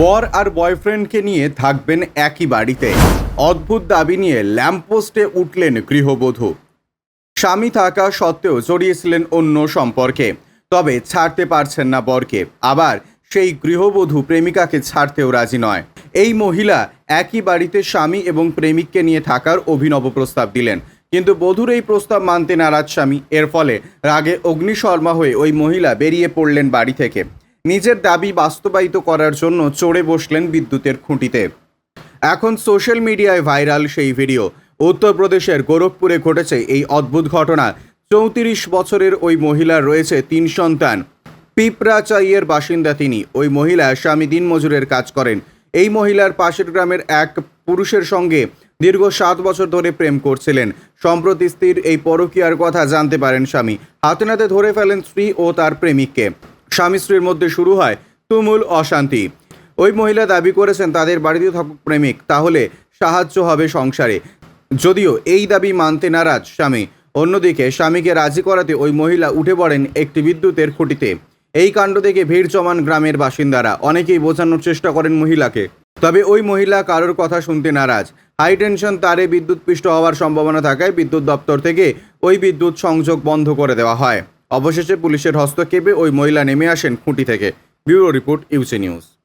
বর আর বয়ফ্রেন্ডকে নিয়ে থাকবেন একই বাড়িতে। অদ্ভুত দাবি নিয়ে ল্যাম্পপোস্টে উঠলেন গৃহবধূ। স্বামী থাকা সত্ত্বেও জড়িয়েছিলেন অন্য সম্পর্কে। তবে ছাড়তে পারছেন না বরকে। আবার সেই গৃহবধূ প্রেমিকাকে ছাড়তেও রাজি নয়। এই মহিলা একই বাড়িতে স্বামী এবং প্রেমিককে নিয়ে থাকার অভিনব প্রস্তাব দিলেন। কিন্তু বধূর এই প্রস্তাব মানতে নারাজ স্বামী। এর ফলে রাগে অগ্নিশর্মা হয়ে ওই মহিলা বেরিয়ে পড়লেন বাড়ি থেকে। নিজের দাবি বাস্তবায়িত করার জন্য চড়ে বসলেন বিদ্যুতের খুঁটিতে। এখন সোশ্যাল মিডিয়ায় ভাইরাল সেই ভিডিও। উত্তরপ্রদেশের গোরখপুরে ঘটেছে এই অদ্ভুত ঘটনা। চৌত্রিশ বছরের ওই মহিলার রয়েছে তিন সন্তান। পিপরাচাইয়ের বাসিন্দা তিনি। ওই মহিলা স্বামী দিনমজুরের কাজ করেন। এই মহিলার পাশের গ্রামের এক পুরুষের সঙ্গে দীর্ঘ সাত বছর ধরে প্রেম করছিলেন। সম্প্রতি স্ত্রীর এই পরকীয়ার কথা জানতে পারেন স্বামী। হাতে নাতে ধরে ফেলেন স্ত্রী ও তার প্রেমিককে। স্বামী স্ত্রীর মধ্যে শুরু হয় তুমুল অশান্তি। ওই মহিলা দাবি করেছেন, তাদের বাড়িতে থাকুক প্রেমিক, তাহলে সাহায্য হবে সংসারে। যদিও এই দাবি মানতে নারাজ স্বামী। অন্যদিকে স্বামীকে রাজি করাতে ওই মহিলা উঠে পড়েন একটি বিদ্যুতের খুঁটিতে। এই কাণ্ড দেখে ভিড় জমান গ্রামের বাসিন্দারা। অনেকেই বোঝানোর চেষ্টা করেন মহিলাকে। তবে ওই মহিলা কারোর কথা শুনতে নারাজ। হাই টেনশন, তারে বিদ্যুৎ পৃষ্ঠ হওয়ার সম্ভাবনা থাকায় বিদ্যুৎ দপ্তর থেকে ওই বিদ্যুৎ সংযোগ বন্ধ করে দেওয়া হয়। অবশেষে পুলিশের হস্তক্ষেপে ওই মহিলা নেমে আসেন খুঁটি থেকে। Bureau report UC news.